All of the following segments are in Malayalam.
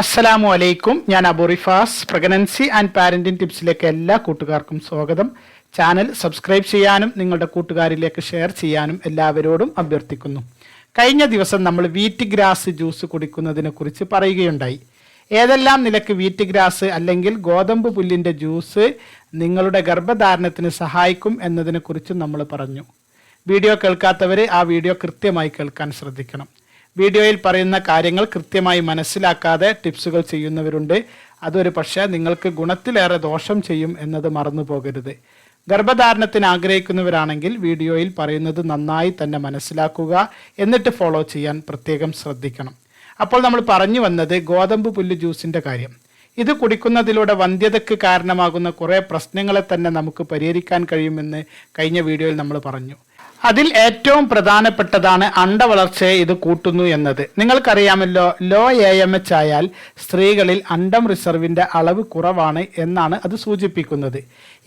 അസ്സലാമു അലൈക്കും. ഞാൻ അബുറിഫാസ് പ്രഗ്നൻസി ആൻഡ് പാരന്റിംഗ് ടിപ്സിലേക്ക് എല്ലാ കൂട്ടുകാർക്കും സ്വാഗതം. ചാനൽ സബ്സ്ക്രൈബ് ചെയ്യാനും നിങ്ങളുടെ കൂട്ടുകാരിലേക്ക് ഷെയർ ചെയ്യാനും എല്ലാവരോടും അഭ്യർത്ഥിക്കുന്നു. കഴിഞ്ഞ ദിവസം നമ്മൾ വീറ്റ് ഗ്രാസ് ജ്യൂസ് കുടിക്കുന്നതിനെ കുറിച്ച് പറയുകയുണ്ടായി. ഏതെല്ലാം നിലയ്ക്ക് വീറ്റ് ഗ്രാസ് അല്ലെങ്കിൽ ഗോതമ്പ് പുല്ലിന്റെ ജ്യൂസ് നിങ്ങളുടെ ഗർഭധാരണത്തിന് സഹായിക്കും എന്നതിനെക്കുറിച്ച് നമ്മൾ പറഞ്ഞു. വീഡിയോ കേൾക്കാത്തവർ ആ വീഡിയോ കൃത്യമായി കേൾക്കാൻ ശ്രദ്ധിക്കണം. വീഡിയോയിൽ പറയുന്ന കാര്യങ്ങൾ കൃത്യമായി മനസ്സിലാക്കാതെ ടിപ്സുകൾ ചെയ്യുന്നവരുണ്ട്. അതൊരു പക്ഷേ നിങ്ങൾക്ക് ഗുണത്തിലേറെ ദോഷം ചെയ്യും എന്നത് മറന്നു പോകരുത്. ഗർഭധാരണത്തിന് ആഗ്രഹിക്കുന്നവരാണെങ്കിൽ വീഡിയോയിൽ പറയുന്നത് നന്നായി തന്നെ മനസ്സിലാക്കുക എന്നിട്ട് ഫോളോ ചെയ്യാൻ പ്രത്യേകം ശ്രദ്ധിക്കണം. അപ്പോൾ നമ്മൾ പറഞ്ഞു വന്നത് ഗോതമ്പ് പുല്ല് ജ്യൂസിന്റെ കാര്യം. ഇത് കുടിക്കുന്നതിലൂടെ വന്ധ്യതയ്ക്ക് കാരണമാകുന്ന കുറേ പ്രശ്നങ്ങളെ തന്നെ നമുക്ക് പരിഹരിക്കാൻ കഴിയുമെന്ന് കഴിഞ്ഞ വീഡിയോയിൽ നമ്മൾ പറഞ്ഞു. അതിൽ ഏറ്റവും പ്രധാനപ്പെട്ടതാണ് അണ്ടവളർച്ചയെ ഇത് കൂട്ടുന്നു എന്നത്. നിങ്ങൾക്കറിയാമല്ലോ ലോ എ എം എച്ച് ആയാൽ സ്ത്രീകളിൽ അണ്ടം റിസർവിന്റെ അളവ് കുറവാണ് എന്നാണ് അത് സൂചിപ്പിക്കുന്നത്.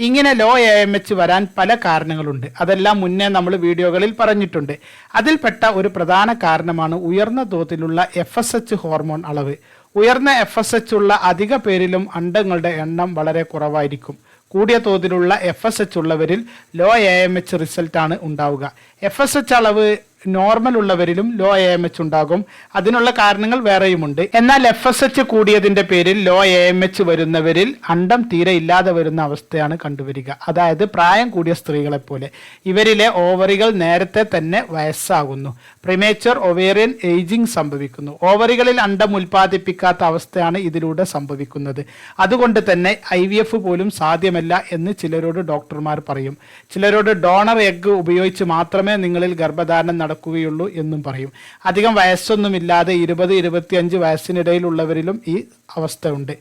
ഇങ്ങനെ ലോ എ എം എച്ച് വരാൻ പല കാരണങ്ങളുണ്ട്. അതെല്ലാം മുന്നേ നമ്മൾ വീഡിയോകളിൽ പറഞ്ഞിട്ടുണ്ട്. അതിൽപ്പെട്ട ഒരു പ്രധാന കാരണമാണ് ഉയർന്ന തോതിലുള്ള എഫ് എസ് എച്ച് ഹോർമോൺ അളവ്. ഉയർന്ന എഫ് എസ് എച്ച് ഉള്ള അധിക പേരിലും അണ്ടങ്ങളുടെ എണ്ണം വളരെ കുറവായിരിക്കും. കൂടിയ തോതിലുള്ള എഫ് എസ് എച്ച് ഉള്ളവരിൽ ലോ എ എം എച്ച് റിസൾട്ടാണ് ഉണ്ടാവുക. എഫ് എസ് എച്ച് അളവ് നോർമൽ ഉള്ളവരിലും ലോ എ എം എച്ച് ഉണ്ടാകും. അതിനുള്ള കാരണങ്ങൾ വേറെയുമുണ്ട്. എന്നാൽ എഫ് എസ് എച്ച് കൂടിയതിന്റെ പേരിൽ ലോ എ എം എച്ച് വരുന്നവരിൽ അണ്ടം തീരെ ഇല്ലാതെ വരുന്ന അവസ്ഥയാണ് കണ്ടുവരിക. അതായത് പ്രായം കൂടിയ സ്ത്രീകളെ പോലെ ഇവരിലെ ഓവറികൾ നേരത്തെ തന്നെ വയസ്സാകുന്നു. പ്രിമേച്ചർ ഒവേറിയൻ ഏജിംഗ് സംഭവിക്കുന്നു. ഓവറികളിൽ അണ്ടം ഉൽപ്പാദിപ്പിക്കാത്ത അവസ്ഥയാണ് ഇതിലൂടെ സംഭവിക്കുന്നത്. അതുകൊണ്ട് തന്നെ ഐ വി എഫ് പോലും സാധ്യമല്ല എന്ന് ചിലരോട് ഡോക്ടർമാർ പറയും. ചിലരോട് ഡോണർ എഗ് ഉപയോഗിച്ച് മാത്രമേ നിങ്ങളിൽ ഗർഭധാരണം നടക്കുകയുള്ളൂ എന്നും പറയും. അധികം വയസ്സൊന്നുമില്ലാതെ ഇരുപത് ഇരുപത്തിയഞ്ച് വയസ്സിനിടയിലുള്ളവരിലും ഈ അവസ്ഥ ഉണ്ട്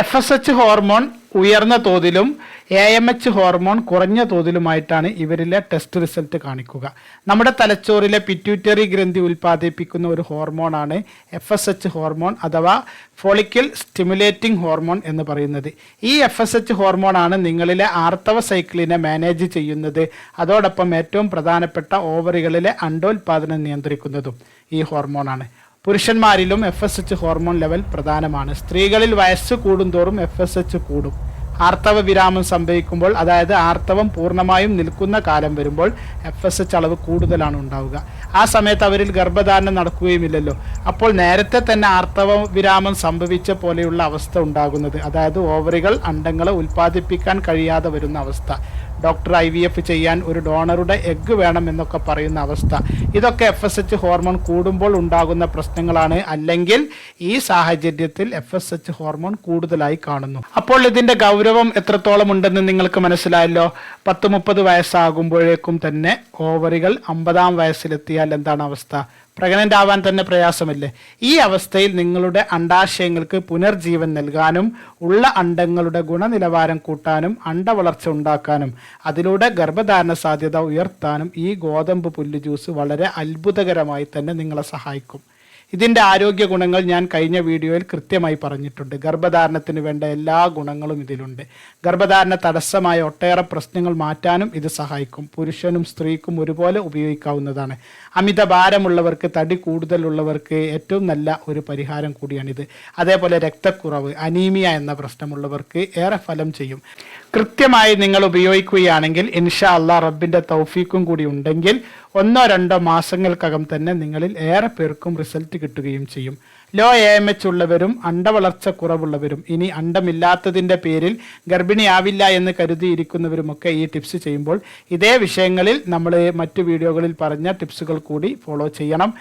എഫ് എസ് എച്ച് ഹോർമോൺ ഉയർന്ന തോതിലും എ എം എച്ച് ഹോർമോൺ കുറഞ്ഞ തോതിലുമായിട്ടാണ് ഇവരിലെ ടെസ്റ്റ് റിസൾട്ട് കാണിക്കുക. നമ്മുടെ തലച്ചോറിലെ പിറ്റ്യൂട്ടറി ഗ്രന്ഥി ഉൽപ്പാദിപ്പിക്കുന്ന ഒരു ഹോർമോണാണ് എഫ് എസ് എച്ച് ഹോർമോൺ അഥവാ ഫോളിക്കിൾ സ്റ്റിമുലേറ്റിംഗ് ഹോർമോൺ എന്ന് പറയുന്നത്. ഈ എഫ് എസ് എച്ച് ഹോർമോണാണ് നിങ്ങളിലെ ആർത്തവ സൈക്കിളിനെ മാനേജ് ചെയ്യുന്നത്. അതോടൊപ്പം ഏറ്റവും പ്രധാനപ്പെട്ട ഓവറികളിലെ അണ്ടോൽപാദനം നിയന്ത്രിക്കുന്നതും ഈ ഹോർമോണാണ്. പുരുഷന്മാരിലും F S H hormone level പ്രധാനമാണ്. സ്ത്രീകളിൽ വയസ്സ് കൂടുന്തോറും എഫ് എസ് എച്ച് കൂടും. ആർത്തവ വിരാമം സംഭവിക്കുമ്പോൾ അതായത് ആർത്തവം പൂർണമായും നിൽക്കുന്ന കാലം വരുമ്പോൾ എഫ് എസ് എച്ച് അളവ് കൂടുതലാണ് ഉണ്ടാവുക. ആ സമയത്ത് അവരിൽ ഗർഭധാരണം നടക്കുകയുമില്ലല്ലോ. അപ്പോൾ നേരത്തെ തന്നെ ആർത്തവ വിരാമം സംഭവിച്ച പോലെയുള്ള അവസ്ഥ ഉണ്ടാകുന്നത്. അതായത് ഓവറികൾ അണ്ടങ്ങളെ ഉൽപ്പാദിപ്പിക്കാൻ കഴിയാതെ വരുന്ന അവസ്ഥ. ഡോക്ടർ ഐ വി എഫ് ചെയ്യാൻ ഒരു ഡോണറുടെ എഗ്ഗ് വേണം എന്നൊക്കെ പറയുന്ന അവസ്ഥ. ഇതൊക്കെ എഫ് എസ് എച്ച് ഹോർമോൺ കൂടുമ്പോൾ ഉണ്ടാകുന്ന പ്രശ്നങ്ങളാണ്. അല്ലെങ്കിൽ ഈ സാഹചര്യത്തിൽ എഫ് എസ് എച്ച് ഹോർമോൺ കൂടുതലായി കാണുന്നു. അപ്പോൾ ഇതിന്റെ ഗൗരവം എത്രത്തോളം ഉണ്ടെന്ന് നിങ്ങൾക്ക് മനസ്സിലായല്ലോ? പത്ത് മുപ്പത് വയസ്സാകുമ്പോഴേക്കും തന്നെ ഓവറികൾ അമ്പതാം വയസ്സിലെത്തിയാൽ എന്താണ് അവസ്ഥ? പ്രഗ്നന്റ് ആവാൻ തന്നെ പ്രയാസമില്ലേ? ഈ അവസ്ഥയിൽ നിങ്ങളുടെ അണ്ടാശയങ്ങൾക്ക് പുനർജീവൻ നൽകാനും ഉള്ള അണ്ടങ്ങളുടെ ഗുണനിലവാരം കൂട്ടാനും അണ്ടവളർച്ച ഉണ്ടാക്കാനും അതിലൂടെ ഗർഭധാരണ സാധ്യത ഉയർത്താനും ഈ ഗോതമ്പ് പുല്ല് ജ്യൂസ് വളരെ അത്ഭുതകരമായി തന്നെ നിങ്ങളെ സഹായിക്കും. ഇതിന്റെ ആരോഗ്യ ഗുണങ്ങൾ ഞാൻ കഴിഞ്ഞ വീഡിയോയിൽ കൃത്യമായി പറഞ്ഞിട്ടുണ്ട്. ഗർഭധാരണത്തിന് വേണ്ട എല്ലാ ഗുണങ്ങളും ഇതിലുണ്ട്. ഗർഭധാരണ തടസ്സമായ ഒട്ടേറെ പ്രശ്നങ്ങൾ മാറ്റാനും ഇത് സഹായിക്കും. പുരുഷനും സ്ത്രീക്കും ഒരുപോലെ ഉപയോഗിക്കാവുന്നതാണ്. അമിത ഭാരമുള്ളവർക്ക് തടി കൂടുതലുള്ളവർക്ക് ഏറ്റവും നല്ല ഒരു പരിഹാരം കൂടിയാണിത്. അതേപോലെ രക്തക്കുറവ് അനീമിയ എന്ന പ്രശ്നമുള്ളവർക്ക് ഏറെ ഫലം ചെയ്യും. കൃത്യമായി നിങ്ങൾ ഉപയോഗിക്കുകയാണെങ്കിൽ ഇൻഷാ അള്ളാ റബ്ബിന്റെ തൗഫീക്കും കൂടി ഉണ്ടെങ്കിൽ ഒന്നോ രണ്ടോ മാസങ്ങൾക്കകം തന്നെ നിങ്ങളിൽ ഏറെ പേർക്കും റിസൾട്ട് കിട്ടുകയും ചെയ്യും. ലോ എ എം എച്ച് ഉള്ളവരും അണ്ടവളർച്ച കുറവുള്ളവരും ഇനി അണ്ടമില്ലാത്തതിന്റെ പേരിൽ ഗർഭിണിയാവില്ല എന്ന് കരുതിയിരിക്കുന്നവരുമൊക്കെ ഈ ടിപ്സ് ചെയ്യുമ്പോൾ ഇതേ വിഷയങ്ങളിൽ നമ്മൾ മറ്റു വീഡിയോകളിൽ പറഞ്ഞ ടിപ്സുകൾ കൂടി ഫോളോ ചെയ്യണം.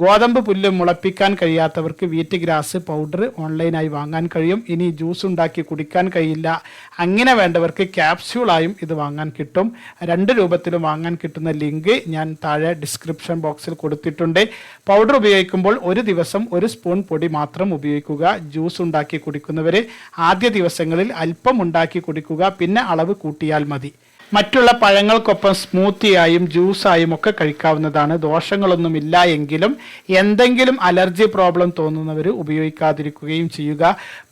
ഗോതമ്പ് പുല്ല് മുളപ്പിക്കാൻ കഴിയാത്തവർക്ക് വീറ്റ് ഗ്രാസ് പൗഡർ ഓൺലൈനായി വാങ്ങാൻ കഴിയും. ഇനി ജ്യൂസ് ഉണ്ടാക്കി കുടിക്കാൻ കഴിയില്ല. അങ്ങനെ വേണ്ടവർക്ക് ക്യാപ്സ്യൂളായും ഇത് വാങ്ങാൻ കിട്ടും. രണ്ട് രൂപത്തിലും വാങ്ങാൻ കിട്ടുന്ന ലിങ്ക് ഞാൻ താഴെ ഡിസ്ക്രിപ്ഷൻ ബോക്സിൽ കൊടുത്തിട്ടുണ്ട്. പൗഡർ ഉപയോഗിക്കുമ്പോൾ ഒരു ദിവസം ഒരു സ്പൂൺ പൊടി മാത്രം ഉപയോഗിക്കുക. ജ്യൂസ് ഉണ്ടാക്കി കുടിക്കുന്നവർ ആദ്യ ദിവസങ്ങളിൽ അല്പം ഉണ്ടാക്കി കുടിക്കുക. പിന്നെ അളവ് കൂട്ടിയാൽ മതി. മറ്റുള്ള പഴങ്ങൾക്കൊപ്പം സ്മൂത്തിയായും ജ്യൂസായും ഒക്കെ കഴിക്കാവുന്നതാണ്. ദോഷങ്ങളൊന്നും ഇല്ല എങ്കിലും എന്തെങ്കിലും അലർജി പ്രോബ്ലം തോന്നുന്നവർ ഉപയോഗിക്കാതിരിക്കുകയും ചെയ്യുക.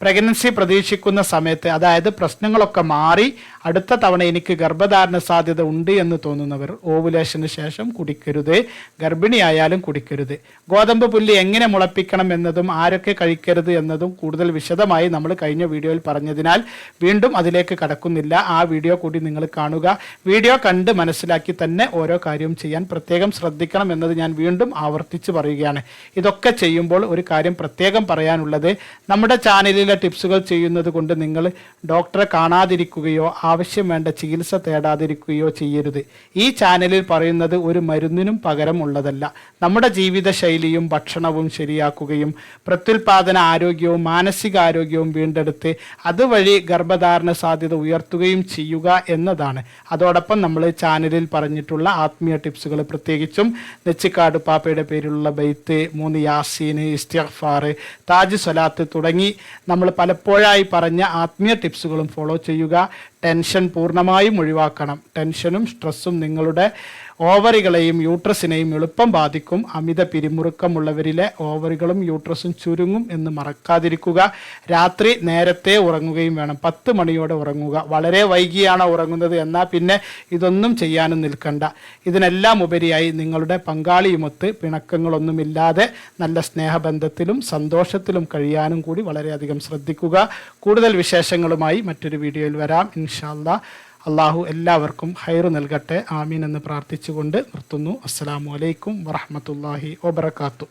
പ്രഗ്നൻസി പ്രതീക്ഷിക്കുന്ന സമയത്ത് അതായത് പ്രശ്നങ്ങളൊക്കെ മാറി അടുത്ത തവണ എനിക്ക് ഗർഭധാരണ സാധ്യത ഉണ്ട് എന്ന് തോന്നുന്നവർ ഓവുലേഷന് ശേഷം കുടിക്കരുത്. ഗർഭിണിയായാലും കുടിക്കരുത്. ഗോതമ്പ് പുല്ല് എങ്ങനെ മുളപ്പിക്കണം എന്നതും ആരൊക്കെ കഴിക്കരുത് എന്നതും കൂടുതൽ വിശദമായി നമ്മൾ കഴിഞ്ഞ വീഡിയോയിൽ പറഞ്ഞതിനാൽ വീണ്ടും അതിലേക്ക് കടക്കുന്നില്ല. ആ വീഡിയോ കൂടി നിങ്ങൾ കാണുക. വീഡിയോ കണ്ട് മനസ്സിലാക്കി തന്നെ ഓരോ കാര്യവും ചെയ്യാൻ പ്രത്യേകം ശ്രദ്ധിക്കണം എന്നത് ഞാൻ വീണ്ടും ആവർത്തിച്ച് പറയുകയാണ്. ഇതൊക്കെ ചെയ്യുമ്പോൾ ഒരു കാര്യം പ്രത്യേകം പറയാനുള്ളത് നമ്മുടെ ചാനലിലെ ടിപ്സുകൾ ചെയ്യുന്നത് കൊണ്ട് നിങ്ങൾ ഡോക്ടറെ കാണാതിരിക്കുകയോ ആവശ്യം വേണ്ട ചികിത്സ തേടാതിരിക്കുകയോ ചെയ്യരുത്. ഈ ചാനലിൽ പറയുന്നത് ഒരു മരുന്നിനും പകരം ഉള്ളതല്ല. നമ്മുടെ ജീവിതശൈലിയും ഭക്ഷണവും ശരിയാക്കുകയും പ്രത്യുൽപാദന ആരോഗ്യവും മാനസികാരോഗ്യവും വീണ്ടെടുത്ത് അതുവഴി ഗർഭധാരണ സാധ്യത ഉയർത്തുകയും ചെയ്യുക എന്നതാണ്. അതോടൊപ്പം നമ്മൾ ചാനലിൽ പറഞ്ഞിട്ടുള്ള ആത്മീയ ടിപ്സുകൾ പ്രത്യേകിച്ചും നെച്ചിക്കാട് പാപ്പയുടെ പേരിലുള്ള ബെയ്ത്ത് മൂന്ന് യാസീന് ഇസ്തിഗ്ഫാർ താജ് സ്വലാത്ത് തുടങ്ങി നമ്മൾ പലപ്പോഴായി പറഞ്ഞ ആത്മീയ ടിപ്സുകളും ഫോളോ ചെയ്യുക. ടെൻഷൻ പൂർണമായും ഒഴിവാക്കണം. ടെൻഷനും സ്ട്രെസ്സും നിങ്ങളുടെ ഓവറികളെയും യൂട്രസിനെയും എളുപ്പം ബാധിക്കും. അമിത പിരിമുറുക്കമുള്ളവരിലെ ഓവറികളും യൂട്രസും ചുരുങ്ങും എന്ന് മറക്കാതിരിക്കുക. രാത്രി നേരത്തെ ഉറങ്ങുകയും വേണം. പത്ത് മണിയോടെ ഉറങ്ങുക. വളരെ വൈകിയാണ് ഉറങ്ങുന്നത്. എന്നാൽ പിന്നെ ഇതൊന്നും ചെയ്യാനും നിൽക്കണ്ട. ഇതിനെല്ലാം ഉപരിയായി നിങ്ങളുടെ പങ്കാളിയുമൊത്ത് പിണക്കങ്ങളൊന്നുമില്ലാതെ നല്ല സ്നേഹബന്ധത്തിലും സന്തോഷത്തിലും കഴിയാനും കൂടി വളരെയധികം ശ്രദ്ധിക്കുക. കൂടുതൽ വിശേഷങ്ങളുമായി മറ്റൊരു വീഡിയോയിൽ വരാം. ഇൻഷാല്ലാ അള്ളാഹു എല്ലാവർക്കും ഹൈർ നൽകട്ടെ. ആമീൻ എന്ന് പ്രാർത്ഥിച്ചുകൊണ്ട് നിർത്തുന്നു. അസ്സലാമു അലൈക്കും വറഹമത്തല്ലാഹി വബർക്കാത്തു